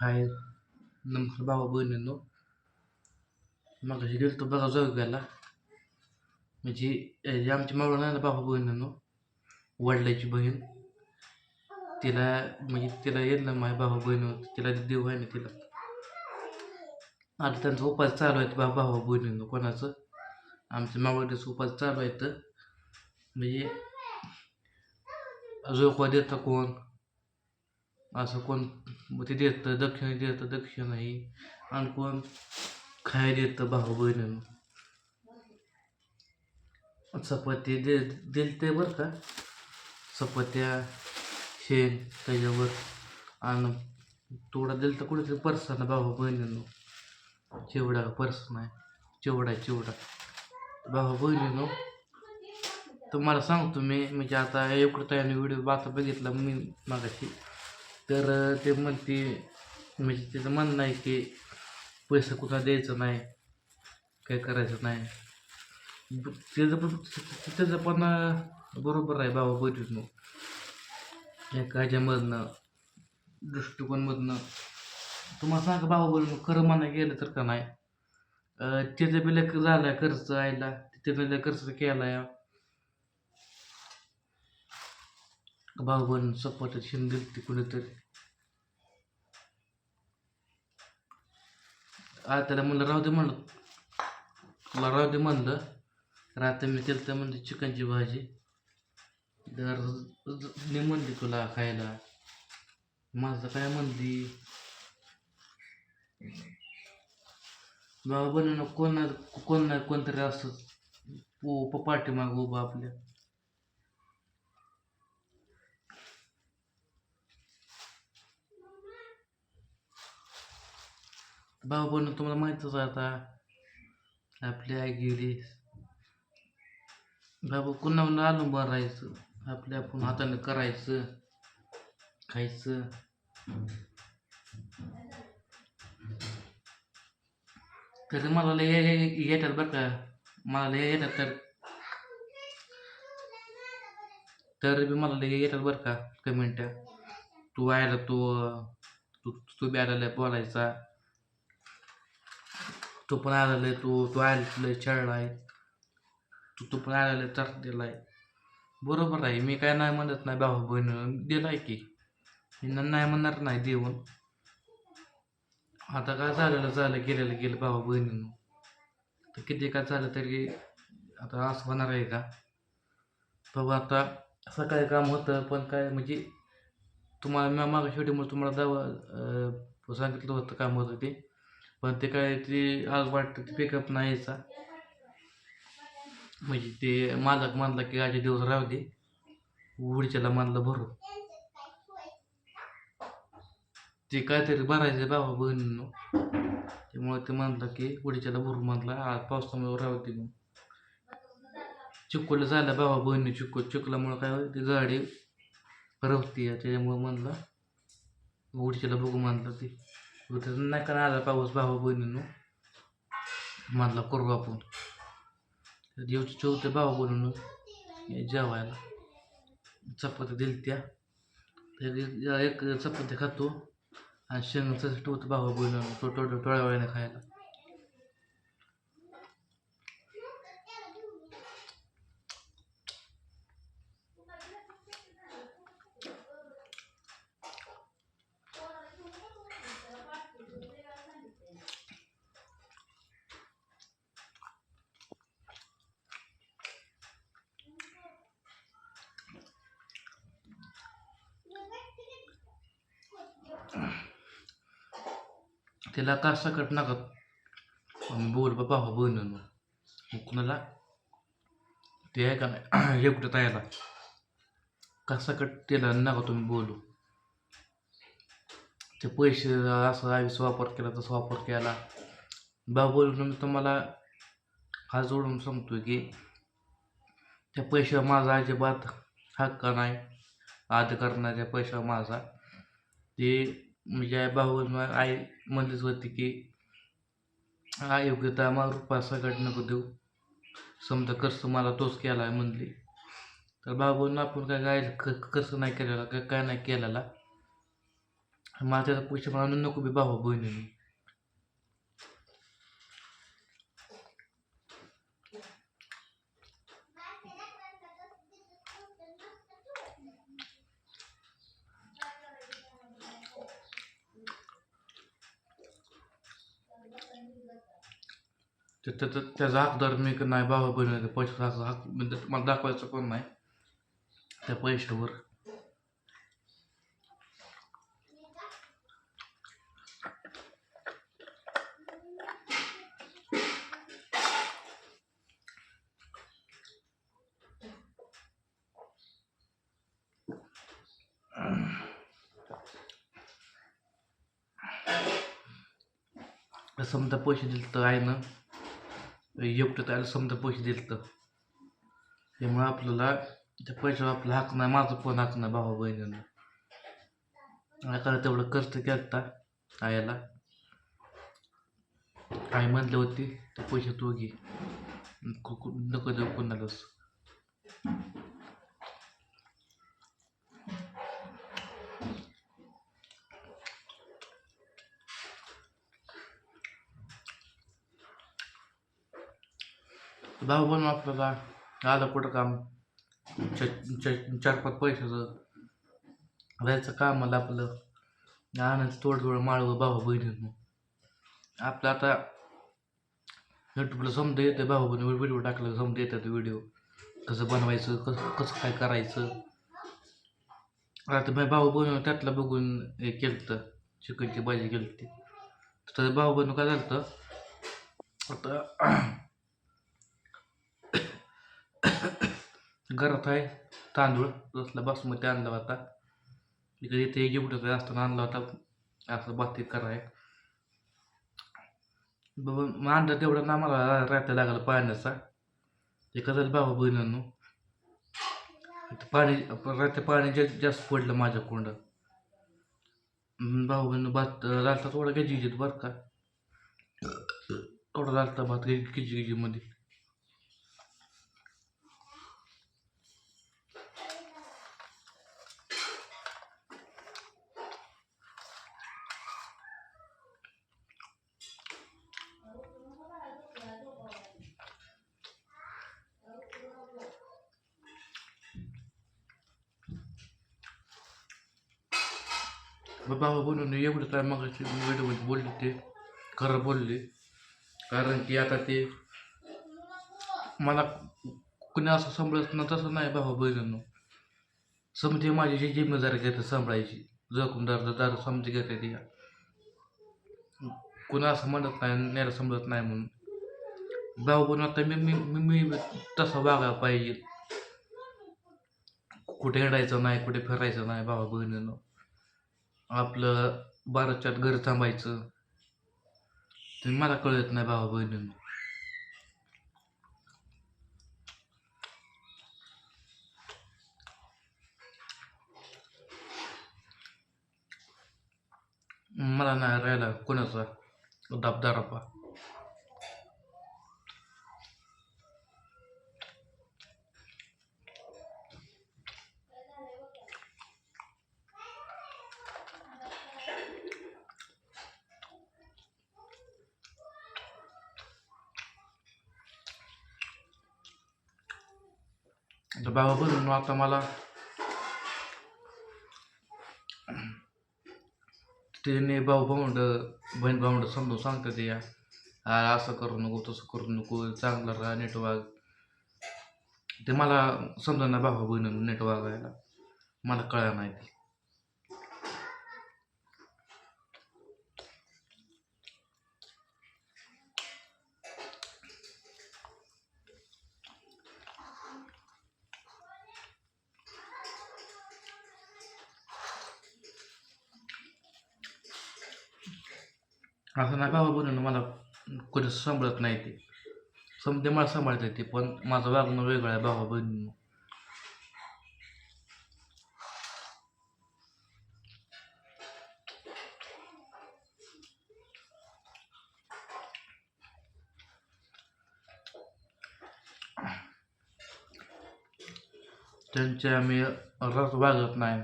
हाय नमस्कार भावा बहिणींनो मग गेलो तो बघा जोग्याला म्हणजे आमची मावळ नाही ना भावा बहिणींनो वडिलाची बहीण तिला म्हणजे तिला येत ना माझ्या भावा बहीण होती तिला देव आहे ना तिला आता त्यांचा उपास चालू आहेत बा भावा बहिणीनं कोणाचं आमच्या मावळीचं उपास चालू आहेत म्हणजे जोखवा देतं कोण असं कोण मग ते देतं दक्षिण देतं दक्षिण आणि कोण खायला देतं भाऊ बहिण चपाती दे दिल ते बरं का? चपात्या शेण त्याच्यावर आणि थोडा दिल तर कुठेतरी परसाना भाऊ बहिणीनं चिवडा पर्स नाही चिवडा चिवडा. भाऊ बहिणीनं तुम्हाला सांगतो मी म्हणजे आता एवढं त्याने व्हिडिओ आता बघितला मी मागाशी. तर ते म्हणते म्हणजे त्याचं म्हणणं आहे की पैसे कुठला द्यायचं नाही काय करायचं नाही. त्याचं पण त्याचं पण बरोबर आहे बाबा बहिणीनं. एका ह्याच्यामधनं दृष्टिकोनमधनं. तुम्हाला सांगा बाबा बहिणी खरं म्हणा गेलं तर का नाही? त्याचं बिल झालं खर्च आयला त्याचं बिल खर्च केला भाऊ बहीण सपोर्ट शिंदे ती कुणीतरी. आ त्याला म्हणलं राहू दे म्हणलं. तुला राहू दे म्हणलं. रात्री मी केलं तर म्हणलं चिकनची भाजी. तर मी म्हणली तुला खायला माझं काय म्हणली? बाबा बनवणं कोण कोण ना कोणतरी असं ओ पाठीमागं उभं आपल्या. भाऊ पण तुम्हाला माहीतच आता. आपली आई गेली. बाबा कुणाला आलो भरायचं? आपल्या आपण हाताने करायचं खायचं. तरी मला लय हे- येतात बरं का. मला लय येतात तर. तर बी मला लय येतात बरं का कमेंट. तू आयला तू तू तू बी आलेला बोलायचा. तो पण आलेला आहे तू तू आलेला छळला आहे. तू तो पण आलेला त्रास दिला आहे बरोबर आहे मी काय नाही म्हणत नाही भाऊ बहीण आहे की. मी न- नाही म्हणणार नाही देऊन. आता काय झालेलं झालं गेलेलं गेलं भाऊ बहिणीनं. तर किती काय झालं तरी आता असं होणार आहे का? बाबा आता सकाळी काम होतं पण काय म्हणजे तुम्हाला मी मागं शेवटीमुळे तुम्हाला दावा सांगितलं होतं काम होतं ते. पण ते काय ते आज वाटतं ते पिकअप नाही यायचा म्हणजे ते मालक मानला की आजचे दिवस राहू दे. उडीच्याला मानलं भरू. ते काहीतरी भरायचं बाबा बहिणीनं. त्यामुळे ते म्हणलं की उडच्याला भरू मानला आज पावसामुळे राहू दे मग चिक्कोला झालं बाबा बहिणी चिक्को चुकल्यामुळे काय होईल ती गाडी रवती त्याच्यामुळं म्हणलं उडीच्याला बघू म्हणलं ती. उद्या नाही का आला पाऊस भावा बहिणीनं? मधला करू आपण. येऊ चौथे भावा बहिणीनो जेवायला. चपात्या दिल त्या. एक चपात्या खातो आणि शेंगाचं ठेवतो भावा बहिणीनं तो तो थोड्या खायला. त्याला कासाकट नका. आम्ही बोल बाबा हो बहिणीनं. मग कुणाला? ते आहे का नाही? हे कुठं तयाला का त्याला नका तुम्ही बोलू. ते पैसे असं आयुष वापर केला तसा वापर केला. बा बोलून मी तुम्हाला हा जोडून सांगतोय की त्या पैशावर माझा अजिबात हक्क नाही. अधिकार नाही त्या पैशावर माझा. ते म्हणजे भाऊ आई म्हणलीच होती की अयोग्यता मला रुपया नको देऊ. समजा कसं मला तोच केला आहे म्हणली. तर बाबून आपण काय काय क- कसं नाही केलेला काय काय नाही केलेला. मला त्याचा पैसे मला आणून नको बी भाऊ बहिणीने. ते त्याचं त्याचा हकदार मी का नाही भाऊ बहिणी पैशाचा हक म्हणजे मला दाखवायचं पण नाही. त्या पैशावर. समजा पैसे दिले तर आहे ना एकटं त्याला समजा पैसे दिले तर त्यामुळे आपल्याला त्या पैशावर आपला हक नाही माझं पण हक नाही भावा बहिणींना आता तेवढं कष्ट केलता आयाला आई म्हणली होती ते पैसे तू घे. नको देऊ कोणालाच. भाऊ बनून आपल्याला आलं कुठं काम? च- चार पाच पैशाचं राहायचं कामाला आपलं. आणायचं थोडं थोडं माळवं भाऊ बहिणीनं. आपलं आता युट्यूबला समजा येते भाऊ बहिणी व्हिडिओ टाकलं समजा येतात व्हिडिओ. कसं बनवायचं कसं कसं काय करायचं? आता मी भाऊ बहिणी त्यातलं बघून हे केलं तर चिकनची भाजी केली ती तर भाऊ बहिणी काय झालं आता घरात आहे. तांदूळ तसला बासमती आणला होता. इकडे इथे गिफ्ट असताना आणला होता. असं बाती कराय बाबा मग आणलं तेवढं ना मला राहता लागलं पाण्याचा. ते कसं बाबा बहिणींनो पाणी रात्री पाणी जास्त जास्त पडलं माझ्या कोंडात भाऊ बहिण भात रालता थोडा घ्यायची घ्यायची बरं का? थोडा रालता भात किची बाबा बनवून एवढं काय मग व्हिडिओमध्ये म्हणजे बोलले ते. खरं बोलले. कारण की आता ते मला कुणी असं सांभाळत ना तसं नाही बाबा बहिणींनो. समजे माझी जी जिम्मेदारी घेते सांभाळायची. जखमदार दार समजे घेते ती. कुणा असं म्हणत नाही न्यायला समजत नाही म्हणून. भाऊ बहिण आता मी मी मी तसं वागायला पाहिजे. कुठे हिंडायचं नाही कुठे फिरायचं नाही बाबा बहिणीनं. आपलं बाराच्यात घर थांबायचं. ते मला कळत नाही भावा बहिणीनं. मला नाही राहिला कोणाचा. दाबदारापा तर बाबा बनून आता मला त्याने भाऊ भाऊंड बहीण भाऊंड समजून सांगतात या असं करू नको तसं करू नको चांगलं राहा नेटवर्क ते मला समजा ना भाऊ बहिणीनं नेटवर्क यायला मला कळा नाही असं नाही भाऊ मला कोणी सांभाळत नाही ते. समजे मला सांभाळता येते पण माझं वागणं वेगळं आहे भावा बहिणीनं त्यांच्या आम्ही रस वागत नाही.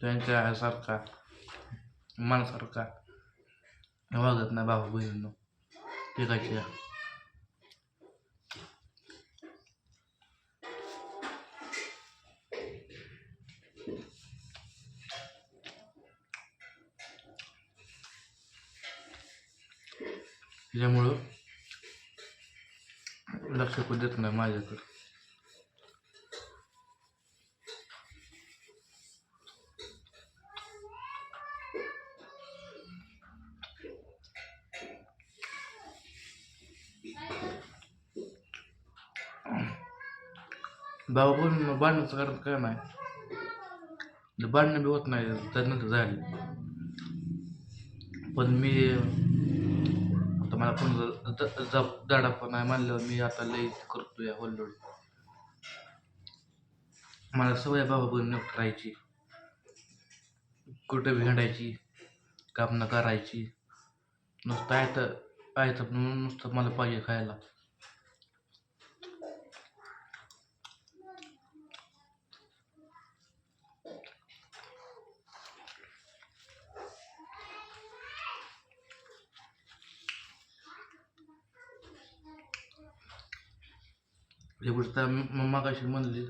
त्यांच्या ह्यासारखा मनासारखा. वागत नाही भाऊ बहिणींनो. टिकायची त्याच्यामुळं लक्ष पण देत नाही माझ्याकडं. भाऊ पण भांडण्याचं कारण काय नाही? भांडणं बी होत नाही त्यानंतर झाली. पण मी आता मला पण जप दाडा पण आहे म्हणल्यावर मी आता लई करतो या होल्लोड मला सवय बाबा बहिणी एकटं राहायची. कुठं भेंडायची काम करायची. नुसतं आयतं आयतं म्हणून नुसतं मला पाहिजे खायला. ही गोष्ट मम्मा कशी म्हणली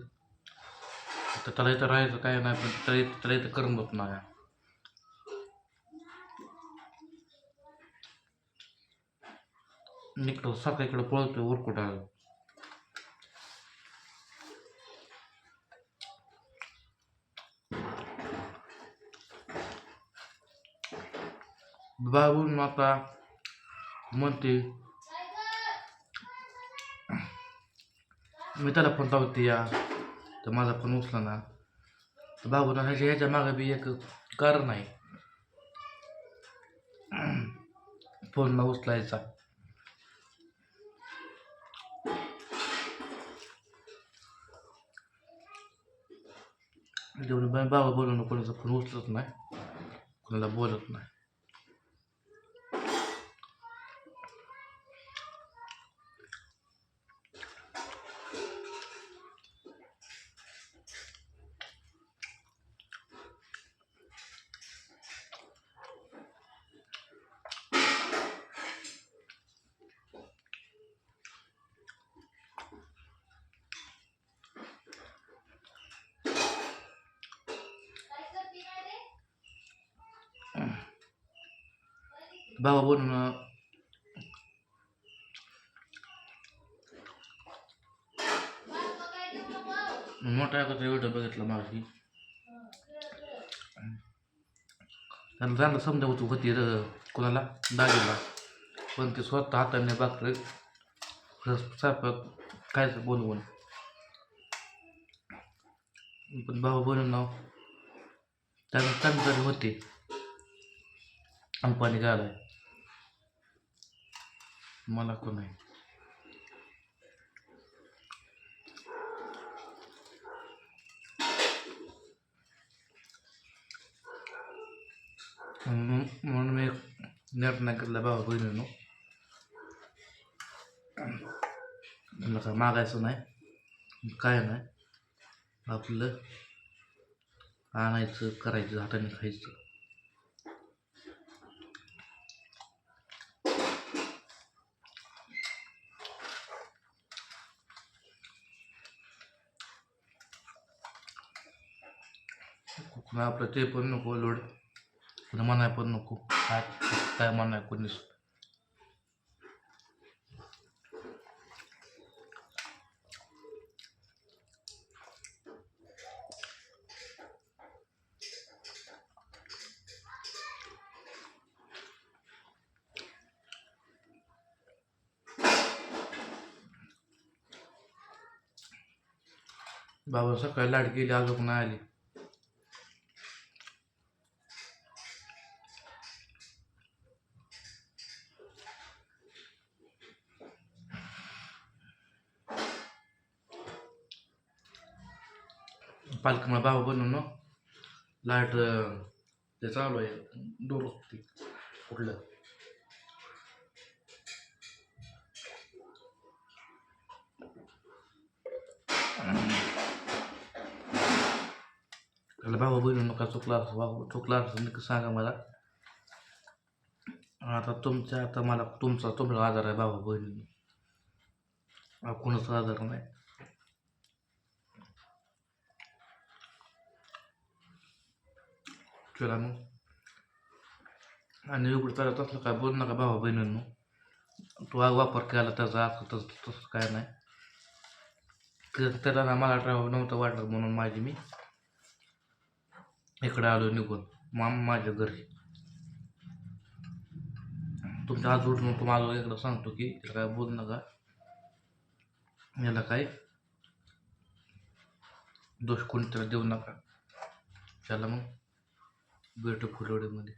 तर त्याला इथं राहायचं काय नाही पण त्याला इथं त्याला इथं करमत नाही निघतो सारखा इकडं पळतोय उरकुटाला बाबून आता म्हणते मी त्याला फोन लावते या तर माझा फोन उचला ना. तर बाबूला ह्याच्या ह्याच्या मागं बी एक कारण आहे. फोन न उचलायचा. बाबा बोलून कोणाचा फोन उचलत नाही कोणाला बोलत नाही. बाबा बोलून मोठा एखादा व्हिडिओ बघितला मागाशी त्यांना त्यांना समजावत होती र कोणाला दाजीला पण ते स्वतः हाताने बाकरे स्वयंपाक खायचं बोलवून पण बाबा बोलून नाव त्यांना त्यांना होते अंपानी घालाय मला कोण आहे? म्हणून म्हणून मी नेट नाही केलं बाबा बहिणीनो. मला मागायचं नाही. काय नाही. आपलं आणायचं करायचं हाताने खायचं. कुणा आपलं ते पण नको लोड. कुणा म्हणाय पण नको. काय काय म्हणाय कोणीच? बाबा सकाळी लाट गेली अजून नाही आली. पालखीमुळे बाबा बनवून लाइट ते चालू आहे. डोर कुठलं? त्याला बाबा बनवू नका चुकला असं बाबा चुकला असं सांगा मला. आता तुमच्या आता मला तुमचा तुमचा आजार आहे बाबा बहिणी कोणाचा आजार नाही. चला मग आणि एवढं त्याला तसलं काय बोल नका भावा बहिणींनो तू वापर केला त्याचा असं तसं तसं काय नाही तर त्याला मला ट्रॅव्हल नव्हतं वाटत म्हणून माझी मी इकडे आलो निघून माम माझ्या घरी तुमच्या हात उठून तुम्हाला इकडं सांगतो की त्याला काय बोल नका याला काय दोष कोणतरी देऊ नका चला मग भेटू फुलवडीमध्ये